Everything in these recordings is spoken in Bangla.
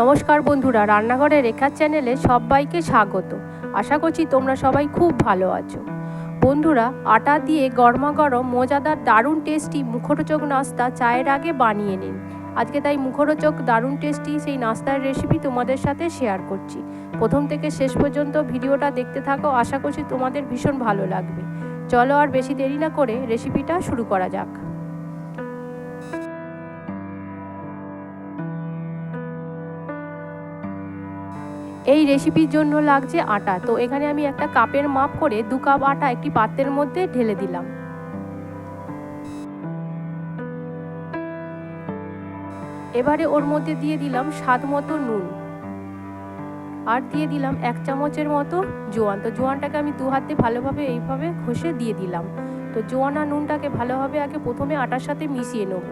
নমস্কার বন্ধুরা রান্নাঘরে রেখার চ্যানেলে সবাইকে স্বাগত। আশা করছি তোমরা সবাই খুব ভালো আছো। বন্ধুরা, আটা দিয়ে গরমা গরম মজাদার, দারুণ টেস্টি মুখরোচক নাস্তা চায়ের আগে বানিয়ে নিন। আজকে তাই মুখরোচক, দারুণ টেস্টি সেই নাস্তার রেসিপি তোমাদের সাথে শেয়ার করছি। প্রথম থেকে শেষ পর্যন্ত ভিডিওটা দেখতে থাকো, আশা করছি তোমাদের ভীষণ ভালো লাগবে। চলো আর বেশি দেরি না করে রেসিপিটা শুরু করা যাক। এই রেসিপির জন্য লাগছে আটা। তো এখানে আমি একটা কাপের মাপ করে দু কাপ আটা একটি পাত্রের মধ্যে ঢেলে দিলাম। এবারে ওর মধ্যে দিয়ে দিলাম স্বাদ মতো নুন। আর দিয়ে দিলাম এক চামচের মতো জোয়ান। তো জোয়ানটাকে আমি দু হাতে ভালোভাবে এইভাবে ঘষে দিয়ে দিলাম। তো জোয়ান আর নুনটাকে ভালোভাবে আগে প্রথমে আটার সাথে মিশিয়ে নেব।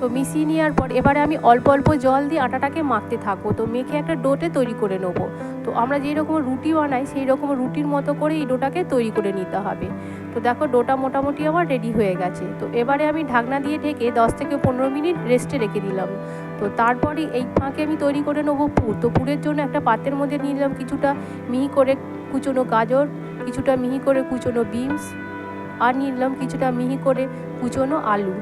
তো মিশিয়ে নেওয়ার পর এবারে আমি অল্প অল্প জল দিয়ে আটাটাকে মাখতে থাকব। তো মেখে একটা ডোটে তৈরি করে নেব। তো আমরা যেই রকম রুটি বানাই, সেই রকম রুটির মতো করে এই ডোটাকে তৈরি করে নিতে হবে। তো দেখো ডোটা মোটামুটি আমার রেডি হয়ে গেছে। তো এবারে আমি ঢাকনা দিয়ে ঢেকে দশ থেকে পনেরো মিনিট রেস্টে রেখে দিলাম। তো তারপরে এই ফাঁকে আমি তৈরি করে নেব পুর। তো পুরের জন্য একটা পাত্রের মধ্যে নিলাম কিছুটা মিহি করে কুচোনো গাজর, কিছুটা মিহি করে কুচোনো বিনস, আর নিলাম কিছুটা মিহি করে কুচোনো আলু।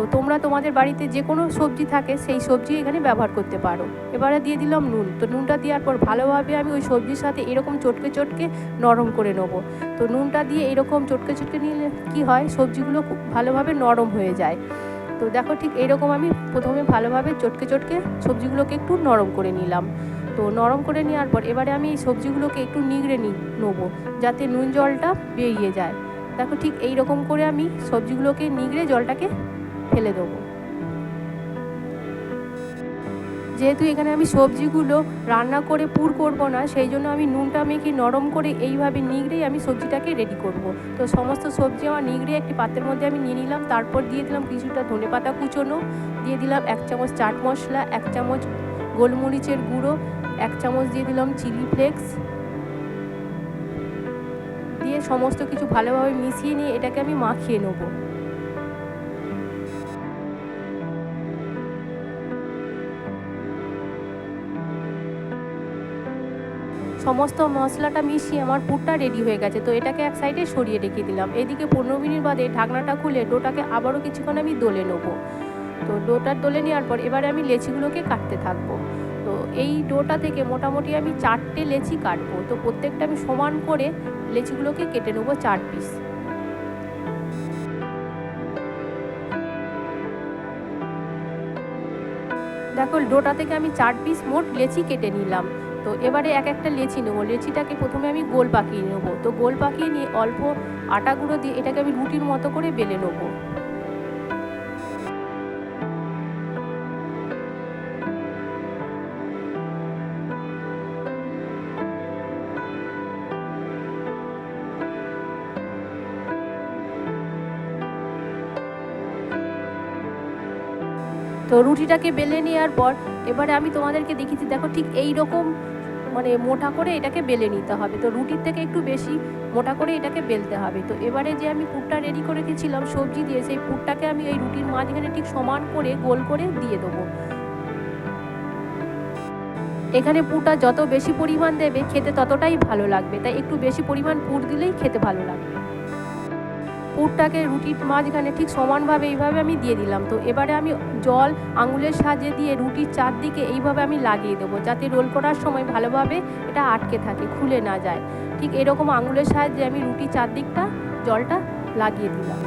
তো তোমরা তোমাদের বাড়িতে যে কোনো সবজি থাকে, সেই সবজি এখানে ব্যবহার করতে পারো। এবারে দিয়ে দিলাম নুন। তো নুনটা দেওয়ার পর ভালোভাবে আমি ওই সবজির সাথে এরকম চটকে চটকে নরম করে নেব। তো নুনটা দিয়ে এরকম চটকে চটকে নিলে কী হয়, সবজিগুলো খুব ভালোভাবে নরম হয়ে যায়। তো দেখো ঠিক এরকম আমি প্রথমে ভালোভাবে চটকে চটকে সবজিগুলোকে একটু নরম করে নিলাম। তো নরম করে নেওয়ার পর এবারে আমি এই সবজিগুলোকে একটু নিগড়ে নি, নেব, যাতে নুন জলটা বেরিয়ে যায়। দেখো ঠিক এই রকম করে আমি সবজিগুলোকে নিগড়ে জলটাকে ফেলে দেবো। যেহেতু এখানে আমি সবজিগুলো রান্না করে পুর করব না, সেই জন্য আমি নুনটা মেখে নরম করে এইভাবে নিগড়েই আমি সবজিটাকে রেডি করব। তো সমস্ত সবজি আমার নিগড়ে একটি পাত্রের মধ্যে আমি নিয়ে নিলাম, তারপর দিয়ে দিলাম কিছুটা ধনে পাতা কুচোনো, দিয়ে দিলাম এক চামচ চাট মশলা, এক চামচ গোলমরিচের গুঁড়ো, এক চামচ দিয়ে দিলাম চিলি ফ্লেক্স। দিয়ে সমস্ত কিছু ভালোভাবে মিশিয়ে নিয়ে এটাকে আমি মাখিয়ে নেব। সমস্ত মশলাটা মিশিয়ে আমার পুরটা রেডি হয়ে গেছে। তো এটাকে এক সাইডে সরিয়ে রেখে দিলাম। এদিকে পনেরো মিনিট বাদে ঢাকনাটা খুলে ডোটাকে আবারও কিছুক্ষণ আমি দোলে নেব। তো ডোটার দোলে নেওয়ার পর এবারে আমি লেচিগুলোকে কাটতে থাকব। তো এই ডোটা থেকে মোটামুটি আমি চারটে লেচি কাটবো। তো প্রত্যেকটা আমি সমান করে লেচিগুলোকে কেটে নেব চার পিস দেখো, ডোটা থেকে আমি চার পিস মোট লেচি কেটে নিলাম। তো এবারে এক একটা লেচি নেব। লেচিটাকে প্রথমে আমি গোল পাকিয়ে নেব। তো গোল পাকিয়ে নিয়ে অল্প আটা গুঁড়ো দিয়ে এটাকে আমি রুটির মতো করে বেলে নেব। তো রুটিটাকে বেলে নেওয়ার পর এবারে আমি তোমাদেরকে দেখিয়েছি, দেখো ঠিক এই রকম মানে মোটা করে এটাকে বেলে নিতে হবে। তো রুটির থেকে একটু বেশি মোটা করে এটাকে বেলতে হবে। তো এবারে যে আমি পুরটা রেডি করে রেখেছিলাম, সবজি দিয়ে, সেই পুরটাকে আমি এই রুটির মাঝখানে ঠিক সমান করে, গোল করে দিয়ে দেবো। এখানে পুরটা যত বেশি পরিমাণ দেবে, খেতে ততটাই ভালো লাগবে। তাই একটু বেশি পরিমাণ পুর দিলেই খেতে ভালো লাগবে। পুরটাকে রুটির মাঝখানে ঠিক সমানভাবে এইভাবে আমি দিয়ে দিলাম। তো এবারে আমি জল, আঙুলের সাহায্যে দিয়ে রুটির চারদিকে এইভাবে আমি লাগিয়ে দেবো যাতে রোল করার সময় ভালোভাবে এটা আটকে থাকে, খুলে না যায়। ঠিক এরকম আঙুলের সাহায্যে আমি রুটি চারদিকটা জলটা লাগিয়ে দিলাম।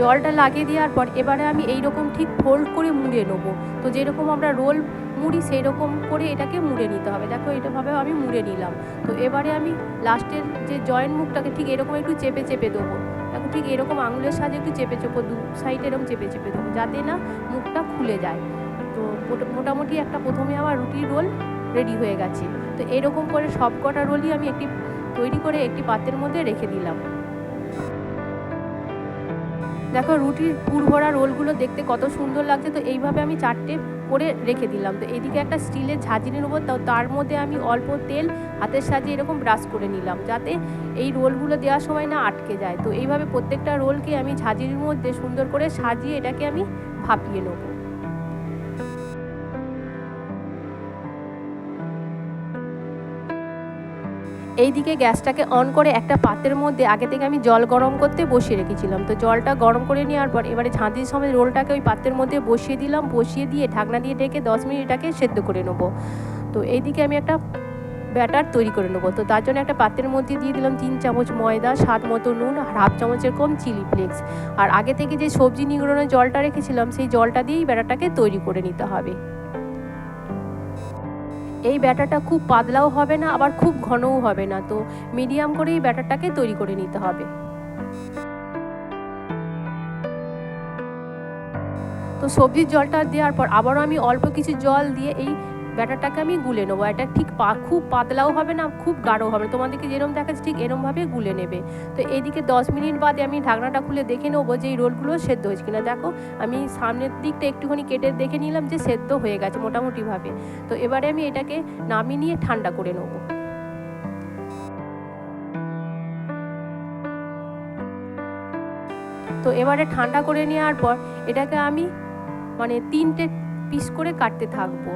জলটা লাগিয়ে দেওয়ার পর এবারে আমি এই রকম ঠিক ফোল্ড করে মুড়ে নেব। তো যেরকম আমরা রোল মুড়ি সেই রকম করে এটাকে মুড়ে নিতে হবে। দেখো এটাভাবে আমি মুড়ে নিলাম। তো এবারে আমি লাস্টের যে জয়েন্ট মুখটাকে ঠিক এরকম একটু চেপে চেপে দেবো। দেখো ঠিক এরকম আঙুলের সাহায্যে একটু চেপে চেপে, দু সাইড এরকম চেপে চেপে দেবো, যাতে না মুখটা খুলে যায়। তো মোটামুটি একটা প্রথমে আমার রুটি রোল রেডি হয়ে গেছে। তো এরকম করে সব কটা রোলই আমি একটি তৈরি করে একটি পাত্রের মধ্যে রেখে দিলাম। দেখো রুটির পুর ভরা রোলগুলো দেখতে কত সুন্দর লাগছে, তো এইভাবে আমি চারটে করে রেখে দিলাম। তো এদিকে একটা স্টিলের ঝাঁঝরি নেব তো তার মধ্যে আমি অল্প তেল, হাতের সাজিয়ে এরকম ব্রাশ করে নিলাম, যাতে এই রোলগুলো দেওয়ার সময় না আটকে যায়। তো এইভাবে প্রত্যেকটা রোলকে আমি ঝাঁঝরির মধ্যে সুন্দর করে সাজিয়ে এটাকে আমি ভাপিয়ে নেব। এইদিকে গ্যাসটাকে অন করে একটা পাত্রের মধ্যে, আগে থেকে আমি জল গরম করতে বসিয়ে রেখেছিলাম। তো জলটা গরম করে নেওয়ার পর এবারে ঝাঁঝির সময় রোলটাকে ওই পাত্রের মধ্যে বসিয়ে দিলাম। বসিয়ে দিয়ে ঢাকনা দিয়ে ঢেকে দশ মিনিট এটাকে সেদ্ধ করে নেব। তো এইদিকে আমি একটা ব্যাটার তৈরি করে নেব। তো তার জন্য একটা পাত্রের মধ্যে দিয়ে দিলাম তিন চামচ ময়দা, স্বাদ মতো নুন আর হাফ চামচের কম চিলি ফ্লেক্স। আর আগে থেকে যে সবজি নিগড়ানোর জলটা রেখেছিলাম, সেই জলটা দিয়েই ব্যাটারটাকে তৈরি করে নিতে হবে। এই ব্যাটারটা খুব পাতলাও হবে না, আবার খুব ঘনও হবে না। তো মিডিয়াম করে এই ব্যাটারটাকে তৈরি করে নিতে হবে। তো সবজির জলটা দেওয়ার পর আবারও আমি অল্প কিছু জল দিয়ে এই ব্যাটারটাকে আমি গুলে নেব। এটা ঠিক পা, খুব পাতলাও হবে না, খুব গাঢ় হবে তোমাদেরকে যেরকম দেখাচ্ছে ঠিক এরমভাবে গুলে নেবে। তো এইদিকে দশ মিনিট বাদে আমি ঢাকনাটা খুলে দেখে নেব যে এই রোলগুলো সেদ্ধ হয়েছে কিনা। দেখো, আমি সামনের দিকটা একটুখানি কেটে দেখে নিলাম যে সেদ্ধ হয়ে গেছে মোটামুটিভাবে। তো এবারে আমি এটাকে নামিয়ে নিয়ে ঠান্ডা করে নেব। তো এবারে ঠান্ডা করে নেওয়ার পর এটাকে আমি মানে তিনটে পিস করে কাটতে থাকব।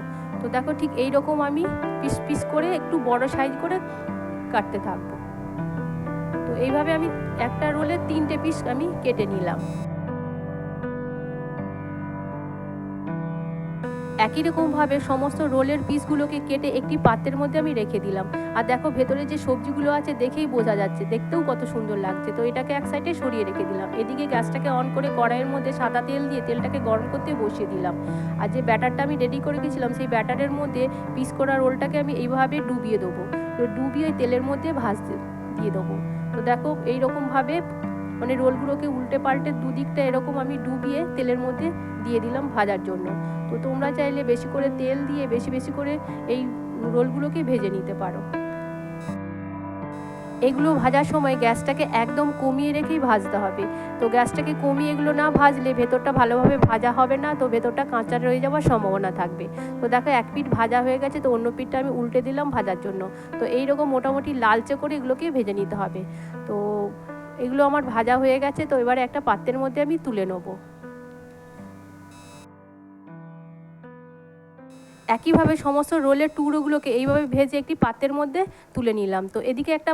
তো দেখো ঠিক এই রকম আমি পিস পিস করে একটু বড় সাইজ করে কাটতে থাকব। তো এইভাবে আমি একটা রোলে তিনটে পিস আমি কেটে নিলাম। একই রকমভাবে সমস্ত রোলের পিসগুলোকে কেটে একটি পাত্রের মধ্যে আমি রেখে দিলাম। আর দেখো ভেতরে যে সবজিগুলো আছে দেখেই বোঝা যাচ্ছে, দেখতেও কত সুন্দর লাগছে। তো এটাকে এক সাইডে সরিয়ে রেখে দিলাম। এদিকে গ্যাসটাকে অন করে কড়াইয়ের মধ্যে সাদা তেল দিয়ে তেলটাকে গরম করতে বসিয়ে দিলাম। আর যে ব্যাটারটা আমি রেডি করে গেছিলাম সেই ব্যাটারের মধ্যে পিস করা রোলটাকে আমি এইভাবে ডুবিয়ে দেবো। তো ডুবিয়ে তেলের মধ্যে ভাজতে দিয়ে দেবো। তো দেখো এইরকমভাবে মানে রোলগুলোকে উল্টে পাল্টে দুদিকটা এরকম আমি ডুবিয়ে তেলের মধ্যে দিয়ে দিলাম ভাজার জন্য। তো তোমরা চাইলে বেশি করে তেল দিয়ে বেশি বেশি করে এই রোলগুলোকে ভেজে নিতে পারো। এগুলো ভাজার সময় গ্যাসটাকে একদম কমিয়ে রেখেই ভাজতে হবে। তো গ্যাসটাকে কমিয়ে এগুলো না ভাজলে ভেতরটা ভালোভাবে ভাজা হবে না, তো ভেতরটা কাঁচা রয়ে যাওয়ার সম্ভাবনা থাকবে। তো দেখো এক পিঠ ভাজা হয়ে গেছে, তো অন্য পিঠটা আমি উল্টে দিলাম ভাজার জন্য। তো এই রকম মোটামুটি লালচে করে এগুলোকে ভেজে নিতে হবে। তো এগুলো আমার ভাজা হয়ে গেছে, তো এবারে একটা পাত্রের মধ্যে আমি তুলে নেব। একইভাবে সমস্ত রোলের টুকরোগুলোকে এইভাবে ভেজে একটি পাত্রের মধ্যে তুলে নিলাম। তো এদিকে একটা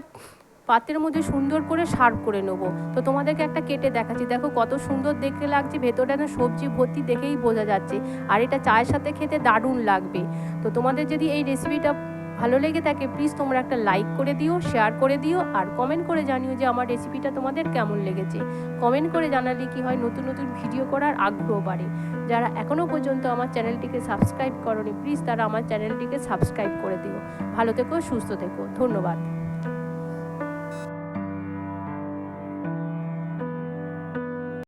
পাত্রের মধ্যে সুন্দর করে সার্ভ করে নেব। তো তোমাদেরকে একটা কেটে দেখাচ্ছি। দেখো কত সুন্দর দেখতে লাগছে, ভেতরটা না সবজি ভর্তি দেখেই বোঝা যাচ্ছে। আর এটা চায়ের সাথে খেতে দারুণ লাগবে। তো তোমাদের যদি এই রেসিপিটা ভালো লেগে থাকে প্লিজ তোমরা একটা লাইক করে দিও শেয়ার করে দিও, আর কমেন্ট করে জানিও যে আমার রেসিপিটা তোমাদের কেমন লেগেছে। কমেন্ট করে জানালে কি হয়, নতুন নতুন ভিডিও করার আগ্রহ বাড়ে। যারা এখনও পর্যন্ত আমার চ্যানেলটিকে সাবস্ক্রাইব করনি প্লিজ তারা আমার চ্যানেলটিকে সাবস্ক্রাইব করে দিও। ভালো থেকো, সুস্থ থেকো, ধন্যবাদ।